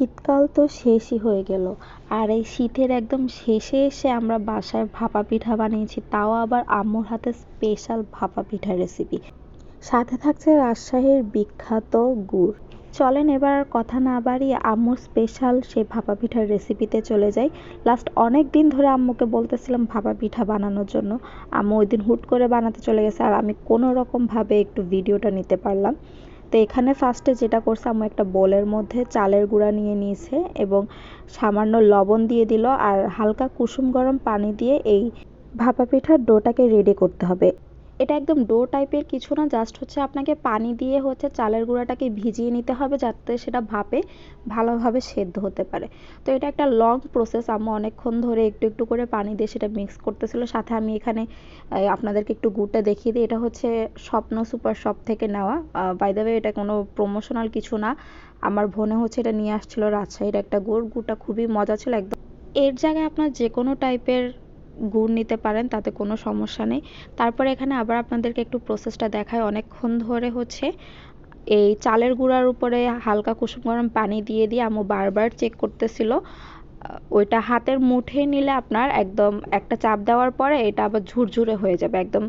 শীতকাল তো শেষই হয়ে গেল। আর এই শীতের একদম শেষে এসে আমরা বাসায় ভাপা পিঠা বানিয়েছি, তাও আবার আম্মুর হাতে স্পেশাল ভাপা পিঠা রেসিপি সাথে থাকছে রাজশাহীর বিখ্যাত গুড়। চলেন এবার কথা না বাড়িয়ে আম্মুর স্পেশাল সেই ভাপা পিঠার রেসিপিতে চলে যাই। লাস্ট অনেক দিন ধরে আম্মুকে বলতেছিলাম ভাপা পিঠা বানানোর জন্য। আম্মু ওই দিন হুট করে বানাতে চলে গেছে, আর আমি কোনো রকমভাবে একটু ভিডিওটা নিতে পারলাম। তো এখানে ফার্স্টে যেটা করছে আমার একটা বোলের মধ্যে চালের গুঁড়া নিয়ে নিয়েছে এবং সামান্য লবণ দিয়ে দিল আর হালকা কুসুম গরম পানি দিয়ে এই ভাপা পিঠার ডোটাকে রেডি করতে হবে। এটা একদম ডো টাইপের কিছু না জাস্ট হচ্ছে আপনাকে পানি দিয়ে হচ্ছে চালের গুঁড়াটাকে ভিজিয়ে নিতে হবে যাতে সেটা ভাপে ভালোভাবে সেদ্ধ হতে পারে। তো এটা একটা লং প্রসেস আম্মু অনেকক্ষণ ধরে একটু একটু করে পানি দিয়ে সেটা মিক্স করতেছিল। সাথে আমি এখানে আপনাদেরকে একটু গুড়টা দেখিয়ে দিই। এটা হচ্ছে স্বপ্ন সুপার শপ থেকে নেওয়া। বাই দ্য ওয়ে এটা কোনো প্রমোশনাল কিছু না। আমার বোনে হচ্ছে এটা নিয়ে আসছিল রাজশাহীর একটা গুড়। গুড়টা খুবই মজা ছিল, একদম। এর জায়গায় আপনার যে কোনো টাইপের গুড় নিতে পারেন, তাতে কোনো সমস্যা নেই। তারপরে এখানে আবার আপনাদেরকে একটু প্রসেসটা দেখায় অনেকক্ষণ ধরে হচ্ছে এই চালের গুঁড়ার উপরে হালকা কুসুম গরম পানি দিয়ে দিয়ে আমি বারবার চেক করতেছিল। ওইটা হাতের মুঠে নিলে আপনার একদম একটা চাপ দেওয়ার পরে এটা আবার ঝুরঝুরে হয়ে যাবে। একদম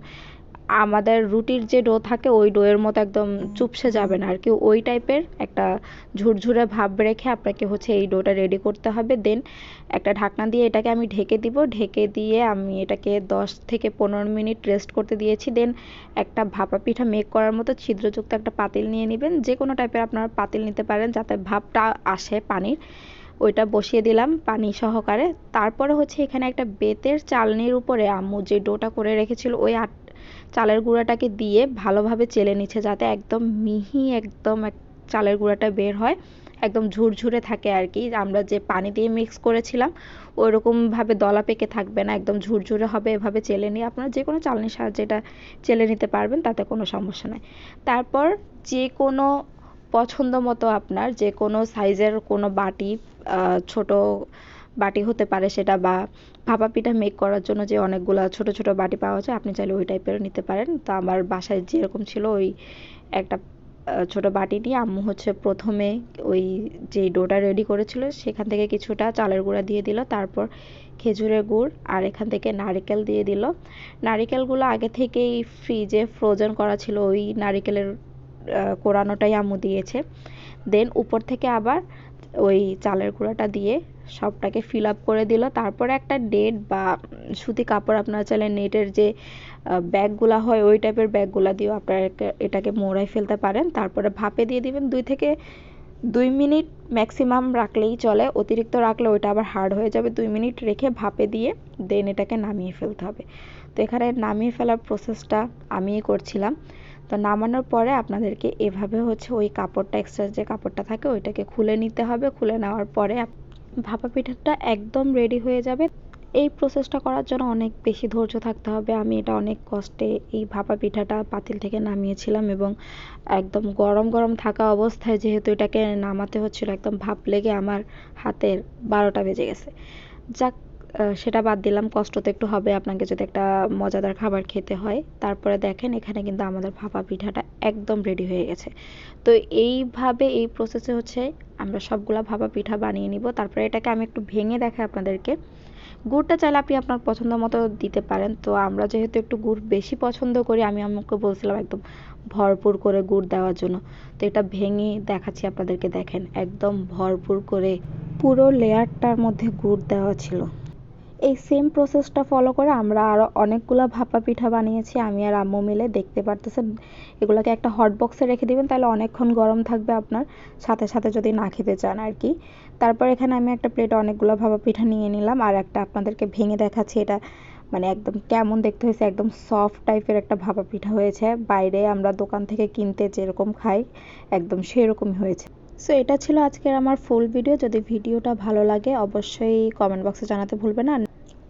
আমাদের রুটির যে ডো থাকে, ওই ডোয়ের মতো একদম চুপসে যাবে না। আর কি ওই টাইপের একটা ঝুরঝুরে ভাব রেখে আপনাকে হচ্ছে এই ডোটা রেডি করতে হবে। দেন একটা ঢাকনা দিয়ে এটাকে আমি ঢেকে দিব। ঢেকে দিয়ে আমি এটাকে দশ থেকে পনেরো মিনিট রেস্ট করতে দিয়েছি। দেন একটা ভাপা পিঠা মেক করার মতো ছিদ্রযুক্ত একটা পাতিল নিয়ে নেবেন। যে কোনো টাইপের আপনারা পাতিল নিতে পারেন, যাতে ভাপটা আসে পানির। ওইটা বসিয়ে দিলাম পানি সহকারে। তারপরে হচ্ছে এখানে একটা বেতের চালনির উপরে আম্মু যে ডোটা করে রেখেছিল, ওই আট চালের গুঁড়াটাকে দিয়ে ভালোভাবে চেলে নিচ্ছে যাতে একদম মিহি একদম চালের গুঁড়াটা বের হয়, একদম ঝুরঝুরে থাকে আর কি। আমরা যে পানি দিয়ে মিক্স করেছিলাম ওই রকমভাবে দলা পেকে থাকবে না, একদম ঝুরঝুরে হবে, এভাবে চেলে নিয়ে আপনারা যে কোনো চালনির সাহায্যে এটা চেলে নিতে পারবেন, তাতে কোনো সমস্যা নাই। তারপর যে কোনো পছন্দ মতো আপনার যে কোনো সাইজের কোনো বাটি ছোট বাটি হতে পারে সেটা বা ভাপা পিঠা মেক করার জন্য যে অনেকগুলো ছোট ছোট বাটি পাওয়া যায়, আপনি চাইলে ওই টাইপের নিতে পারেন। তো আমার বাসায় যেরকম ছিল ওই একটা ছোট বাটি নিয়ে আম্মু হচ্ছে প্রথমে ওই যে ডোটা রেডি করেছিল, সেখান থেকে কিছুটা চালের গুঁড়া দিয়ে দিল, তারপর খেজুরের গুড় আর এখান থেকে নারিকেল দিয়ে দিল। নারিকেলগুলো আগে থেকেই ফ্রিজে ফ্রোজেন করা ছিল, ওই নারিকেলের কোরানোটাই আম্মু দিয়েছে। দেন উপর থেকে আবার ওই চালের গুঁড়াটা দিয়ে সবটাকে ফিল আপ করে দিল। তারপরে একটা নেট বা সুতি কাপড় আপনারা চাইলে নেটের যে ব্যাগগুলা হয়, ওই টাইপের ব্যাগগুলা দিয়েও আপনারা এটাকে মোড়ায় ফেলতে পারেন। তারপরে ভাপে দিয়ে দিবেন দুই থেকে দুই মিনিট ম্যাক্সিমাম রাখলেই চলে। অতিরিক্ত রাখলে ওইটা আবার হার্ড হয়ে যাবে। দুই মিনিট রেখে ভাপে দিয়ে দেন এটাকে নামিয়ে ফেলতে হবে। তো এখানে নামিয়ে ফেলার প্রসেসটা আমিই করছিলাম। তো নামানোর পরে আপনাদেরকে এভাবে হচ্ছে ওই কাপড়টা এক্সট্রা যে কাপড়টা থাকে, ওইটাকে খুলে নিতে হবে। খুলে নেওয়ার পরে ভাপা পিঠাটা একদম রেডি হয়ে যাবে। এই প্রসেসটা করার জন্য অনেক বেশি ধৈর্য থাকতে হবে। আমি এটা অনেক কষ্টে এই ভাপা পিঠাটা পাতিল থেকে নামিয়েছিলাম এবং একদম গরম গরম থাকা অবস্থায় যেহেতু এটাকে নামাতে হচ্ছিল, একদম ভাপ লেগে আমার হাতের বারোটা বেজে গেছে। যাক সেটা বাদ দিলাম, কষ্ট তো একটু হবে আপনাকে যদি একটা মজাদার খাবার খেতে হয়। তারপরে দেখেন, এখানে কিন্তু আমাদের ভাপা পিঠাটা একদম রেডি হয়ে গেছে। তো এইভাবে এই প্রসেসে হচ্ছে আমরা সবগুলা ভাপা পিঠা বানিয়ে নিব। তারপরে এটাকে আমি একটু ভেঙে দেখাই আপনাদেরকে। গুড়টা চাইলে আপনি আপনার পছন্দ মতো দিতে পারেন। তো আমরা যেহেতু একটু গুড় বেশি পছন্দ করি, আমি আমাকে বলছিলাম একদম ভরপুর করে গুড় দেওয়ার জন্য। তো এটা ভেঙে দেখাচ্ছি আপনাদেরকে, দেখেন, একদম ভরপুর করে। পুরো লেয়ারটার মধ্যে গুড় দেওয়া ছিল। এই সেম প্রসেসটা ফলো করে আমরা আরও অনেকগুলো ভাপা পিঠা বানিয়েছি, আমি আর আম্মু মিলে। দেখতে পারতেছেন, এগুলোকে একটা হট বক্সে রেখে দিবেন, তাহলে অনেকক্ষণ গরম থাকবে আপনার। সাথে সাথে যদি না খেতে চান আর কি। তারপর এখানে আমি একটা প্লেটে অনেকগুলো ভাপা পিঠা নিয়ে নিলাম, আর একটা আপনাদেরকে ভেঙে দেখাচ্ছি, এটা মানে একদম কেমন দেখতে হয়েছে, একদম সফট টাইপের একটা ভাপা পিঠা হয়েছে। বাইরে আমরা দোকান থেকে কিনতে যেরকম খাই, একদম সেরকমই হয়েছে। সো এটা ছিল আজকের আমার ফুল ভিডিও যদি ভিডিওটা ভালো লাগে, অবশ্যই কমেন্ট বক্সে জানাতে ভুলবেন না।